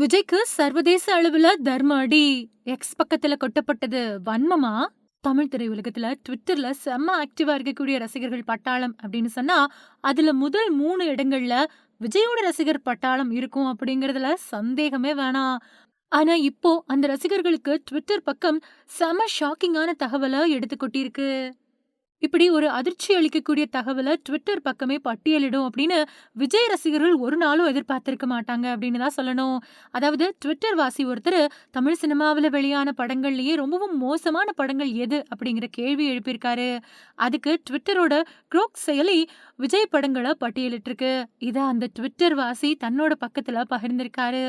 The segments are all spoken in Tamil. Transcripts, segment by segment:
விஜய்க்கு சர்வதேச அளவுல தர்ம அடி. எக்ஸ் பக்கத்துல கொட்டப்பட்டது வன்மமா? தமிழ் திரையுலகத்துல ட்விட்டர்ல செம்ம ஆக்டிவா இருக்கக்கூடிய ரசிகர்கள் பட்டாளம் அப்படின்னு சொன்னா, அதுல முதல் மூணு இடங்கள்ல விஜயோட ரசிகர் பட்டாளம் இருக்கும் அப்படிங்கறதுல சந்தேகமே வேணாம். ஆனா இப்போ அந்த ரசிகர்களுக்கு ட்விட்டர் பக்கம் செம ஷாக்கிங்கான தகவல எடுத்து கொட்டியிருக்கு. இப்படி ஒரு அதிர்ச்சி அளிக்கக்கூடிய தகவலை ட்விட்டர் பக்கமே பட்டியலிடும் அப்படின்னு விஜய் ரசிகர்கள் ஒரு நாளும் எதிர்பார்த்திருக்க மாட்டாங்க அப்படின்னு தான் சொல்லணும். அதாவது ட்விட்டர் வாசி ஒருத்தர் தமிழ் சினிமாவில் வெளியான படங்கள்லயே ரொம்பவும் மோசமான படங்கள் எது அப்படிங்கிற கேள்வி எழுப்பியிருக்காரு. அதுக்கு ட்விட்டரோட குரோக் செயலி விஜய் படங்களை பட்டியலிட்டிருக்கு. இதை அந்த ட்விட்டர் வாசி தன்னோட பக்கத்துல பகிர்ந்திருக்காரு.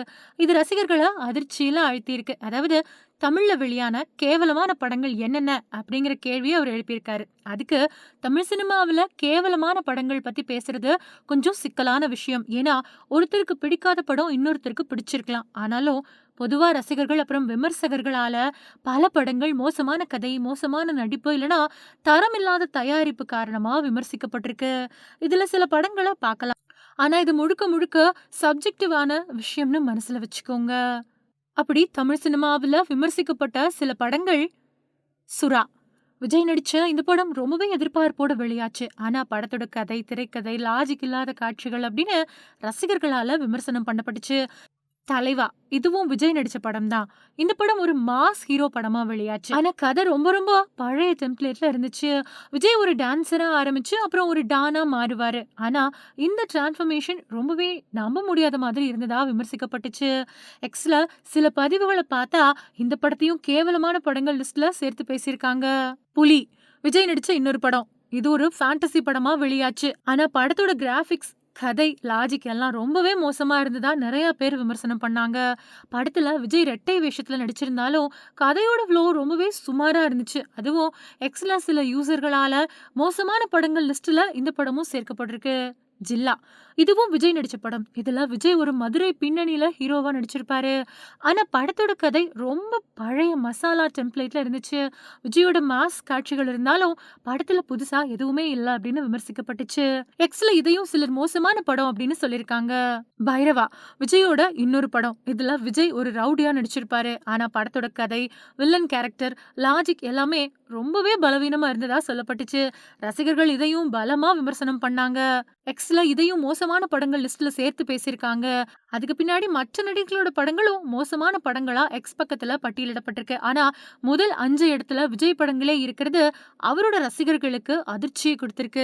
இது ரசிகர்களை அதிர்ச்சியில அழுத்தியிருக்கு அதாவது தமிழ்ல வெளியான கேவலமான படங்கள் என்னென்ன அப்படிங்கிற கேள்வியை அவர் எழுப்பியிருக்காரு. அதுக்கு தமிழ் சினிமாவுல கேவலமான படங்கள் பத்தி பேசுறது கொஞ்சம் சிக்கலான விஷயம். ஏன்னா ஒருத்தருக்கு பிடிக்காத படம் இன்னொருத்தருக்கு பிடிச்சிருக்கலாம். ஆனாலும் பொதுவா ரசிகர்கள் அப்புறம் விமர்சகர்களால பல படங்கள் மோசமான கதை, மோசமான நடிப்பு இல்லனா தரமில்லாத தயாரிப்பு காரணமா விமர்சிக்கப்பட்டிருக்கு. இதுல சில படங்கள பார்க்கலாம். ஆனா இது முழுக்க முழுக்க சப்ஜெக்டிவான விஷயம்னு மனசுல வச்சுக்கோங்க. அப்படி தமிழ் சினிமாவுல விமர்சிக்கப்பட்ட சில படங்கள் சுறா. விஜய் நடிச்ச இந்த படம் ரொம்பவே எதிர்பார்ப்போட வெளியாச்சு. ஆனா படத்தோட கதை, திரைக்கதை, லாஜிக் இல்லாத காட்சிகள் அப்படின்னு ரசிகர்களால விமர்சனம் பண்ணப்பட்டுச்சு. தலைவா இதுவும் விஜய் நடிச்ச படம் தான். இந்த படம் ஒரு மாஸ் ஹீரோ படமா வெளியாச்சு. ஆனா கதை ரொம்ப ரொம்ப பழைய டெம்ப்ளேட்ல இருந்துச்சு. விஜய் ஒரு டான்சரா ஆரம்பிச்சு அப்புறம் ஒரு டானா மாறுவாரு. ஆனா இந்த டிரான்ஸ்ஃபர்மேஷன் ரொம்பவே நம்ப முடியாத மாதிரி இருந்ததா விமர்சிக்கப்பட்டுச்சு. எக்ஸ்ல சில பதிவுகள பார்த்தா இந்த படத்தையும் கேவலமான படங்கள் லிஸ்ட்ல சேர்த்து பேசியிருக்காங்க. புலி விஜய் நடிச்ச இன்னொரு படம். இது ஒரு ஃபேண்டசி படமா வெளியாச்சு. ஆனா படத்தோட கிராஃபிக்ஸ் கதை, லாஜிக் எல்லாம் ரொம்பவே மோசமா இருந்ததா நிறையா பேர் விமர்சனம் பண்ணாங்க. படத்துல விஜய் ரெட்டை வேஷத்துல நடிச்சிருந்தாலும் கதையோட ஃப்ளோ ரொம்பவே சுமாரா இருந்துச்சு. அதுவும் எக்ஸ்லா சில யூசர்களால மோசமான படங்கள் லிஸ்ட்ல இந்த படமும் சேர்க்கப்பட்டிருக்கு. ஜில்லா இதுவும் விஜய் நடிச்ச படம். இதுல விஜய் ஒரு மதுரை பின்னணியில ஹீரோவா நடிச்சிருப்பாரு. ஆனா படத்தோட கதை ரொம்ப பழைய மசாலா டெம்ப்ளேட்டில் இருந்துச்சு. விஜயோட மாஸ் காட்சிகள் இருந்தாலும் படத்துல புதுசா எதுவுமே இல்ல அப்படின்னு விமர்சிக்கப்பட்டுச்சு. எக்ஸ்ல இதையும் சிலர் மோசமான படம் அப்படின்னு சொல்லியிருக்காங்க. பைரவா விஜயோட இன்னொரு படம். இதுல விஜய் ஒரு ரவுடியா நடிச்சிருப்பாரு. ஆனா படத்தோட கதை, வில்லன் கேரக்டர், லாஜிக் எல்லாமே ரொம்பவே பலவீனமா இருந்ததா சொல்லப்பட்டுச்சு. ரசிகர்கள் இதையும் பலமா விமர்சனம் பண்ணாங்க. எக்ஸ் எக்ஸ்ல இதையும் மோசமான படங்கள் லிஸ்ட்ல சேர்த்து பேசியிருக்காங்க. அதுக்கு பின்னாடி மற்ற நடிகர்களோட படங்களும் மோசமான படங்களா எக்ஸ் பக்கத்துல பட்டியலிடப்பட்டிருக்கு. ஆனா முதல் அஞ்சு இடத்துல விஜய் படங்களே இருக்கிறது அவரோட ரசிகர்களுக்கு அதிர்ச்சியை கொடுத்திருக்கு